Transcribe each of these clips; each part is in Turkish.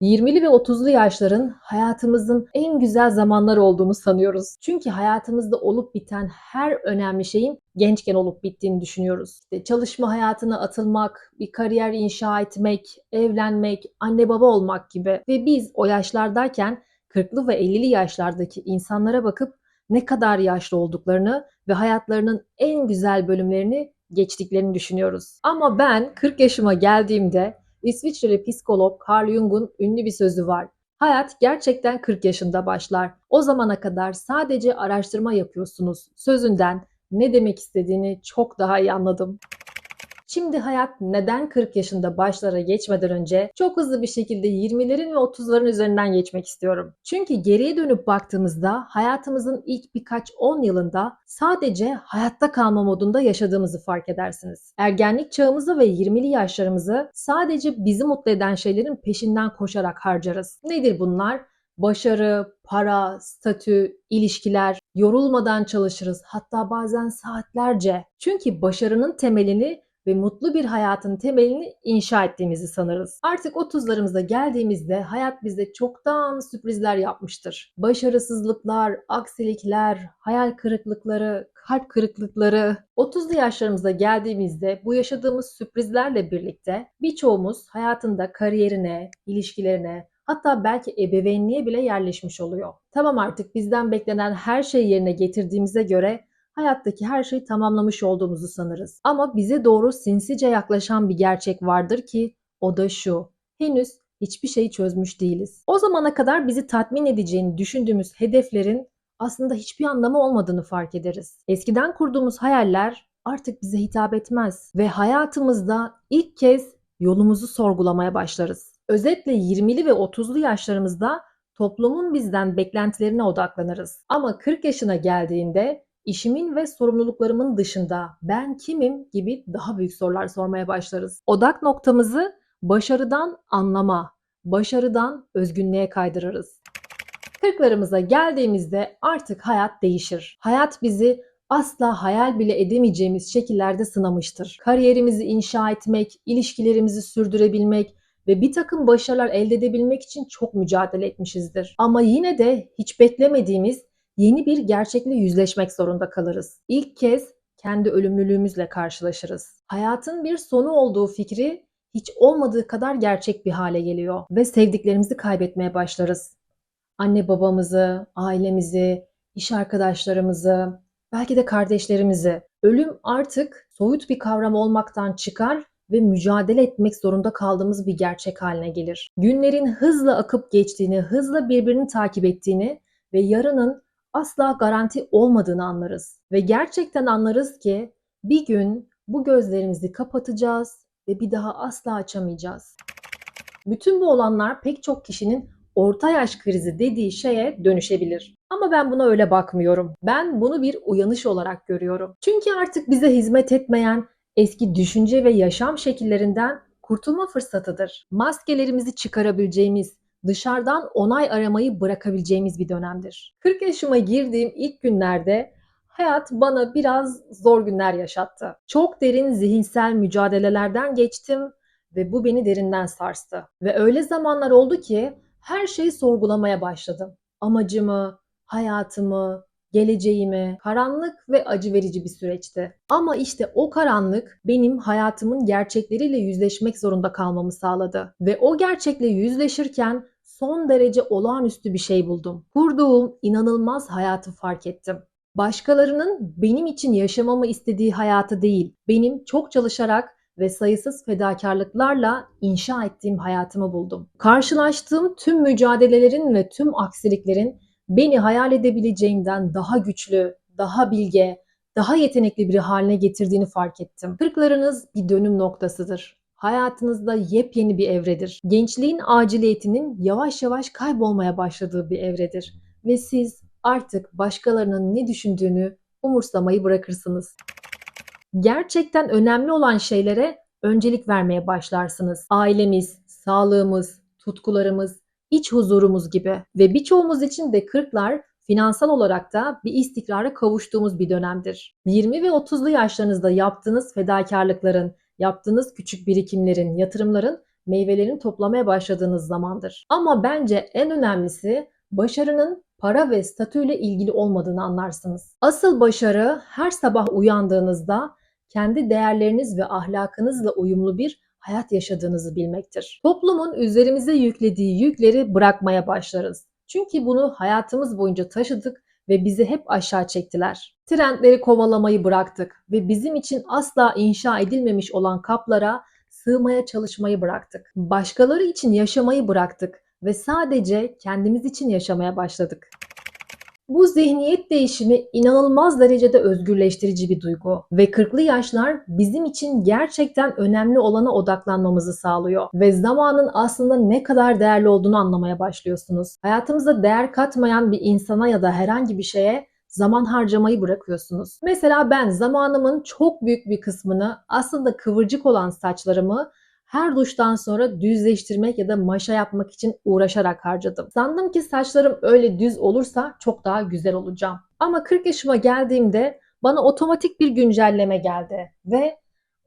20'li ve 30'lu yaşların hayatımızın en güzel zamanları olduğunu sanıyoruz. Çünkü hayatımızda olup biten her önemli şeyin gençken olup bittiğini düşünüyoruz. İşte çalışma hayatına atılmak, bir kariyer inşa etmek, evlenmek, anne baba olmak gibi. Ve biz o yaşlardayken 40'lı ve 50'li yaşlardaki insanlara bakıp ne kadar yaşlı olduklarını ve hayatlarının en güzel bölümlerini geçtiklerini düşünüyoruz. Ama ben 40 yaşıma geldiğimde İsviçreli psikolog Carl Jung'un ünlü bir sözü var. Hayat gerçekten 40 yaşında başlar. O zamana kadar sadece araştırma yapıyorsunuz. Sözünden ne demek istediğini çok daha iyi anladım. Şimdi hayat neden 40 yaşında başlara geçmeden önce çok hızlı bir şekilde 20'lerin ve 30'ların üzerinden geçmek istiyorum. Çünkü geriye dönüp baktığımızda hayatımızın ilk birkaç 10 yılında sadece hayatta kalma modunda yaşadığımızı fark edersiniz. Ergenlik çağımızı ve 20'li yaşlarımızı sadece bizi mutlu eden şeylerin peşinden koşarak harcarız. Nedir bunlar? Başarı, para, statü, ilişkiler, yorulmadan çalışırız hatta bazen saatlerce. Çünkü başarının temelini ve mutlu bir hayatın temelini inşa ettiğimizi sanırız. Artık 30'larımıza geldiğimizde hayat bize çoktan sürprizler yapmıştır. Başarısızlıklar, aksilikler, hayal kırıklıkları, kalp kırıklıkları. 30'lu yaşlarımıza geldiğimizde bu yaşadığımız sürprizlerle birlikte birçoğumuz hayatında kariyerine, ilişkilerine, hatta belki ebeveynliğe bile yerleşmiş oluyor. Tamam artık bizden beklenen her şeyi yerine getirdiğimize göre hayattaki her şeyi tamamlamış olduğumuzu sanırız. Ama bize doğru sinsice yaklaşan bir gerçek vardır ki o da şu. Henüz hiçbir şeyi çözmüş değiliz. O zamana kadar bizi tatmin edeceğini düşündüğümüz hedeflerin aslında hiçbir anlamı olmadığını fark ederiz. Eskiden kurduğumuz hayaller artık bize hitap etmez ve hayatımızda ilk kez yolumuzu sorgulamaya başlarız. Özetle 20'li ve 30'lu yaşlarımızda toplumun bizden beklentilerine odaklanırız. Ama 40 yaşına geldiğinde işimin ve sorumluluklarımın dışında ben kimim gibi daha büyük sorular sormaya başlarız. Odak noktamızı başarıdan anlama, başarıdan özgünlüğe kaydırırız. Kırklarımıza geldiğimizde artık hayat değişir. Hayat bizi asla hayal bile edemeyeceğimiz şekillerde sınamıştır. Kariyerimizi inşa etmek, ilişkilerimizi sürdürebilmek ve bir takım başarılar elde edebilmek için çok mücadele etmişizdir. Ama yine de hiç beklemediğimiz yeni bir gerçekle yüzleşmek zorunda kalırız. İlk kez kendi ölümlülüğümüzle karşılaşırız. Hayatın bir sonu olduğu fikri hiç olmadığı kadar gerçek bir hale geliyor ve sevdiklerimizi kaybetmeye başlarız. Anne babamızı, ailemizi, iş arkadaşlarımızı, belki de kardeşlerimizi. Ölüm artık soyut bir kavram olmaktan çıkar ve mücadele etmek zorunda kaldığımız bir gerçek haline gelir. Günlerin hızla akıp geçtiğini, hızla birbirini takip ettiğini ve yarının asla garanti olmadığını anlarız. Ve gerçekten anlarız ki bir gün bu gözlerimizi kapatacağız ve bir daha asla açamayacağız. Bütün bu olanlar pek çok kişinin orta yaş krizi dediği şeye dönüşebilir. Ama ben buna öyle bakmıyorum. Ben bunu bir uyanış olarak görüyorum. Çünkü artık bize hizmet etmeyen eski düşünce ve yaşam şekillerinden kurtulma fırsatıdır. Maskelerimizi çıkarabileceğimiz, dışarıdan onay aramayı bırakabileceğimiz bir dönemdir. 40 yaşıma girdiğim ilk günlerde hayat bana biraz zor günler yaşattı. Çok derin zihinsel mücadelelerden geçtim ve bu beni derinden sarstı. Ve öyle zamanlar oldu ki her şeyi sorgulamaya başladım. Amacımı, hayatımı, geleceğimi, karanlık ve acı verici bir süreçti. Ama işte o karanlık benim hayatımın gerçekleriyle yüzleşmek zorunda kalmamı sağladı. Ve o gerçekle yüzleşirken son derece olağanüstü bir şey buldum. Kurduğum inanılmaz hayatı fark ettim. Başkalarının benim için yaşamamı istediği hayatı değil, benim çok çalışarak ve sayısız fedakarlıklarla inşa ettiğim hayatımı buldum. Karşılaştığım tüm mücadelelerin ve tüm aksiliklerin beni hayal edebileceğimden daha güçlü, daha bilge, daha yetenekli biri haline getirdiğini fark ettim. Kırklarınız bir dönüm noktasıdır. Hayatınızda yepyeni bir evredir. Gençliğin aciliyetinin yavaş yavaş kaybolmaya başladığı bir evredir. Ve siz artık başkalarının ne düşündüğünü umursamayı bırakırsınız. Gerçekten önemli olan şeylere öncelik vermeye başlarsınız. Ailemiz, sağlığımız, tutkularımız, iç huzurumuz gibi ve birçoğumuz için de kırklar finansal olarak da bir istikrara kavuştuğumuz bir dönemdir. 20 ve 30'lu yaşlarınızda yaptığınız fedakarlıkların, yaptığınız küçük birikimlerin, yatırımların meyvelerini toplamaya başladığınız zamandır. Ama bence en önemlisi başarının para ve statüyle ilgili olmadığını anlarsınız. Asıl başarı her sabah uyandığınızda kendi değerleriniz ve ahlakınızla uyumlu bir hayat yaşadığınızı bilmektir. Toplumun üzerimize yüklediği yükleri bırakmaya başlarız. Çünkü bunu hayatımız boyunca taşıdık ve bizi hep aşağı çektiler. Trendleri kovalamayı bıraktık ve bizim için asla inşa edilmemiş olan kaplara sığmaya çalışmayı bıraktık. Başkaları için yaşamayı bıraktık ve sadece kendimiz için yaşamaya başladık. Bu zihniyet değişimi inanılmaz derecede özgürleştirici bir duygu ve 40'lı yaşlar bizim için gerçekten önemli olana odaklanmamızı sağlıyor ve zamanın aslında ne kadar değerli olduğunu anlamaya başlıyorsunuz. Hayatımıza değer katmayan bir insana ya da herhangi bir şeye zaman harcamayı bırakıyorsunuz. Mesela ben zamanımın çok büyük bir kısmını aslında kıvırcık olan saçlarımı her duştan sonra düzleştirmek ya da maşa yapmak için uğraşarak harcadım. Sandım ki saçlarım öyle düz olursa çok daha güzel olacağım. Ama 40 yaşıma geldiğimde bana otomatik bir güncelleme geldi ve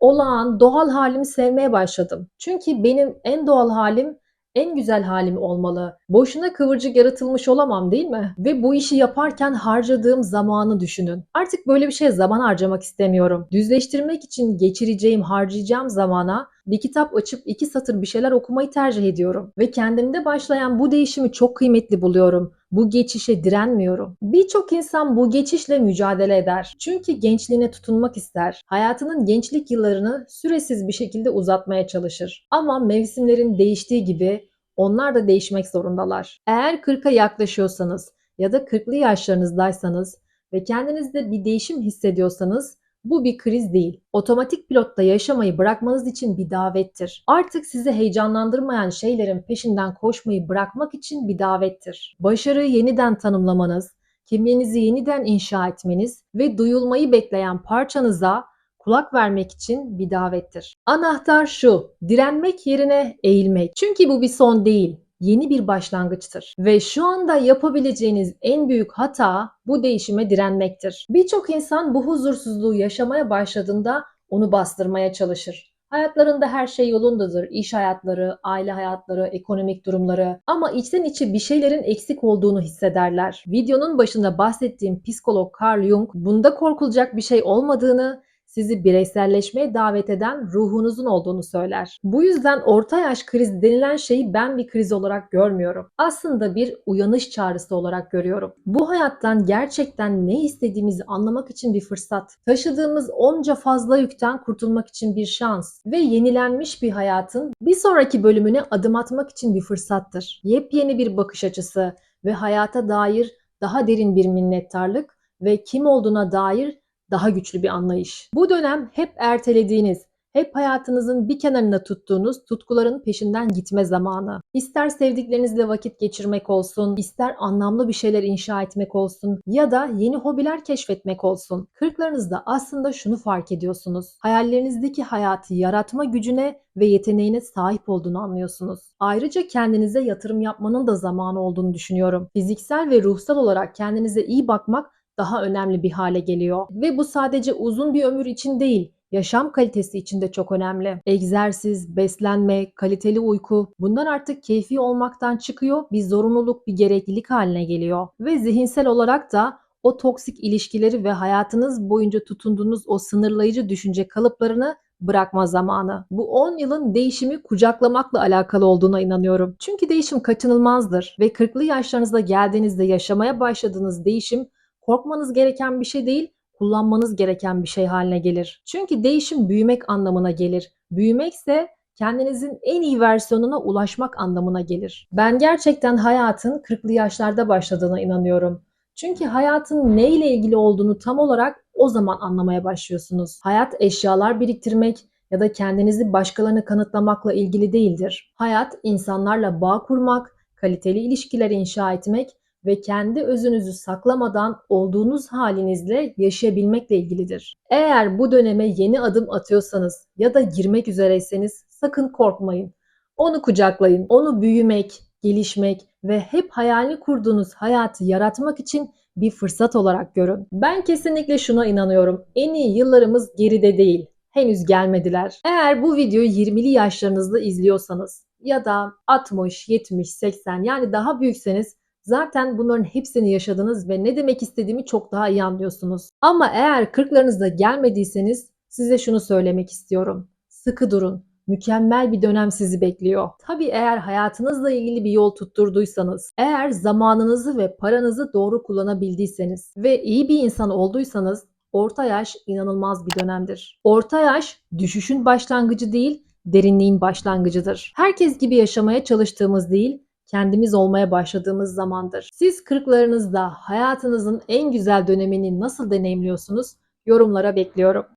olağan doğal halimi sevmeye başladım. Çünkü benim en doğal halim en güzel halim olmalı. Boşuna kıvırcık yaratılmış olamam değil mi? Ve bu işi yaparken harcadığım zamanı düşünün. Artık böyle bir şeye zaman harcamak istemiyorum. Düzleştirmek için geçireceğim, harcayacağım zamana bir kitap açıp iki satır bir şeyler okumayı tercih ediyorum. Ve kendimde başlayan bu değişimi çok kıymetli buluyorum. Bu geçişe direnmiyorum. Birçok insan bu geçişle mücadele eder. Çünkü gençliğine tutunmak ister. Hayatının gençlik yıllarını süresiz bir şekilde uzatmaya çalışır. Ama mevsimlerin değiştiği gibi onlar da değişmek zorundalar. Eğer 40'a yaklaşıyorsanız ya da 40'lı yaşlarınızdaysanız ve kendinizde bir değişim hissediyorsanız bu bir kriz değil. Otomatik pilotta yaşamayı bırakmanız için bir davettir. Artık sizi heyecanlandırmayan şeylerin peşinden koşmayı bırakmak için bir davettir. Başarıyı yeniden tanımlamanız, kimliğinizi yeniden inşa etmeniz ve duyulmayı bekleyen parçanıza kulak vermek için bir davettir. Anahtar şu, direnmek yerine eğilmek. Çünkü bu bir son değil, yeni bir başlangıçtır. Ve şu anda yapabileceğiniz en büyük hata bu değişime direnmektir. Birçok insan bu huzursuzluğu yaşamaya başladığında onu bastırmaya çalışır. Hayatlarında her şey yolundadır. İş hayatları, aile hayatları, ekonomik durumları. Ama içten içe bir şeylerin eksik olduğunu hissederler. Videonun başında bahsettiğim psikolog Carl Jung bunda korkulacak bir şey olmadığını sizi bireyselleşmeye davet eden ruhunuzun olduğunu söyler. Bu yüzden orta yaş krizi denilen şeyi ben bir kriz olarak görmüyorum. Aslında bir uyanış çağrısı olarak görüyorum. Bu hayattan gerçekten ne istediğimizi anlamak için bir fırsat. Taşıdığımız onca fazla yükten kurtulmak için bir şans ve yenilenmiş bir hayatın bir sonraki bölümüne adım atmak için bir fırsattır. Yepyeni bir bakış açısı ve hayata dair daha derin bir minnettarlık ve kim olduğuna dair daha güçlü bir anlayış. Bu dönem hep ertelediğiniz, hep hayatınızın bir kenarında tuttuğunuz tutkuların peşinden gitme zamanı. İster sevdiklerinizle vakit geçirmek olsun, ister anlamlı bir şeyler inşa etmek olsun ya da yeni hobiler keşfetmek olsun. Kırklarınızda aslında şunu fark ediyorsunuz. Hayallerinizdeki hayatı yaratma gücüne ve yeteneğine sahip olduğunu anlıyorsunuz. Ayrıca kendinize yatırım yapmanın da zamanı olduğunu düşünüyorum. Fiziksel ve ruhsal olarak kendinize iyi bakmak daha önemli bir hale geliyor. Ve bu sadece uzun bir ömür için değil, yaşam kalitesi için de çok önemli. Egzersiz, beslenme, kaliteli uyku bunlar artık keyfi olmaktan çıkıyor, bir zorunluluk, bir gereklilik haline geliyor. Ve zihinsel olarak da o toksik ilişkileri ve hayatınız boyunca tutunduğunuz o sınırlayıcı düşünce kalıplarını bırakma zamanı. Bu 10 yılın değişimi kucaklamakla alakalı olduğuna inanıyorum. Çünkü değişim kaçınılmazdır ve 40'lı yaşlarınızda geldiğinizde yaşamaya başladığınız değişim korkmanız gereken bir şey değil, kullanmanız gereken bir şey haline gelir. Çünkü değişim büyümek anlamına gelir. Büyümekse kendinizin en iyi versiyonuna ulaşmak anlamına gelir. Ben gerçekten hayatın 40'lı yaşlarda başladığına inanıyorum. Çünkü hayatın ne ile ilgili olduğunu tam olarak o zaman anlamaya başlıyorsunuz. Hayat eşyalar biriktirmek ya da kendinizi başkalarına kanıtlamakla ilgili değildir. Hayat insanlarla bağ kurmak, kaliteli ilişkiler inşa etmek ve kendi özünüzü saklamadan olduğunuz halinizle yaşayabilmekle ilgilidir. Eğer bu döneme yeni adım atıyorsanız ya da girmek üzereyseniz sakın korkmayın. Onu kucaklayın. Onu büyümek, gelişmek ve hep hayalini kurduğunuz hayatı yaratmak için bir fırsat olarak görün. Ben kesinlikle şuna inanıyorum. En iyi yıllarımız geride değil. henüz gelmediler. Eğer bu videoyu 20'li yaşlarınızda izliyorsanız ya da 60, 70, 80 yani daha büyükseniz zaten bunların hepsini yaşadınız ve ne demek istediğimi çok daha iyi anlıyorsunuz. Ama eğer 40'larınızda gelmediyseniz size şunu söylemek istiyorum. Sıkı durun. Mükemmel bir dönem sizi bekliyor. Tabii eğer hayatınızla ilgili bir yol tutturduysanız, eğer zamanınızı ve paranızı doğru kullanabildiyseniz ve iyi bir insan olduysanız orta yaş inanılmaz bir dönemdir. Orta yaş düşüşün başlangıcı değil, derinliğin başlangıcıdır. Herkes gibi yaşamaya çalıştığımız değil, kendimiz olmaya başladığımız zamandır. Siz kırklarınızda hayatınızın en güzel dönemini nasıl deneyimliyorsunuz? Yorumlara bekliyorum.